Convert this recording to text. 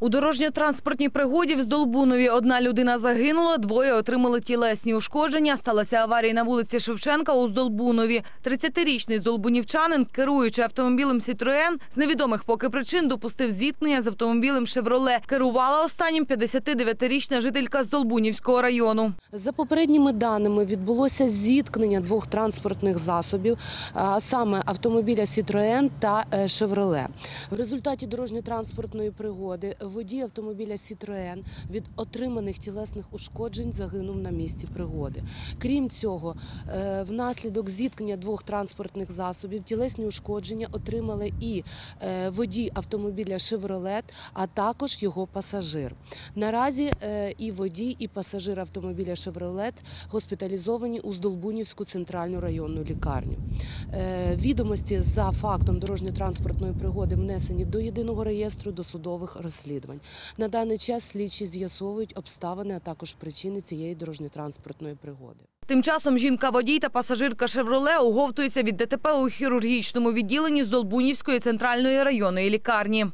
У дорожньо-транспортній пригоді в Здолбунові одна людина загинула, двоє отримали тілесні ушкодження. Сталася аварія на вулиці Шевченка у Здолбунові. 30-річний здолбунівчанин, керуючи автомобілем «Сітроен», з невідомих поки причин допустив зіткнення з автомобілем «Шевроле». Керувала останнім 59-річна жителька Здолбунівського району. За попередніми даними відбулося зіткнення двох транспортних засобів, а саме автомобіля Сітроен та е, Шевроле. В результаті дорожньо-транспортної пригоди водій автомобіля Сітроен від отриманих тілесних ушкоджень загинув на місці пригоди. Крім цього, е, внаслідок зіткнення двох транспортних засобів тілесні ушкодження отримали і е, водій автомобіля Шевролет, а також його пасажир. Наразі е, і водій, і пасажир автомобіля Шевролет госпіталізовані у Здолбунівську центральну районну лікарню. Відомості за фактом дорожньо-транспортної пригоди внесені до єдиного реєстру досудових розслідувань. На даний час слідчі з'ясовують обставини, а також причини цієї дорожньо-транспортної пригоди. Тим часом жінка-водій та пасажирка «Шевроле» оговтуються від ДТП у хірургічному відділенні Здолбунівської центральної районної лікарні.